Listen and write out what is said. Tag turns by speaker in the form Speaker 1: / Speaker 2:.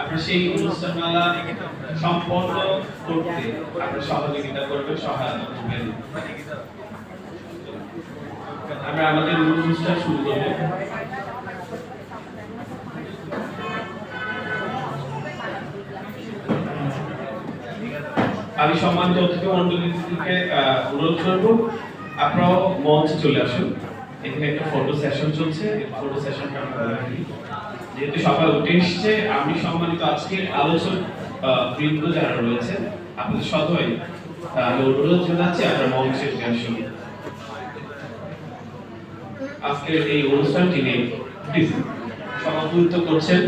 Speaker 1: আপনারা সেই সম্পন্ন করতে সহযোগিতা সহায়তা আমরা আমাদের অনুষ্ঠান শুরু আমি সম্মানিত অতিথি মন্ডলীকে অনুরোধ করব, আপনারাও মঞ্চে চলে আসুন। এখানে একটা ফটো সেশন চলছে ফটো সেশনটা আমরা। যেহেতু সকাল উঠে এসছে, আমি সম্মানিত আজকের আলোচক বৃন্দ যারা রয়েছে আপনাদের সবাই আমি অনুরোধ জানাচ্ছি আপনার মঞ্চে গান শুনুন আজকের এই অনুষ্ঠানটি নিয়ে সমাপ্ত করছেন।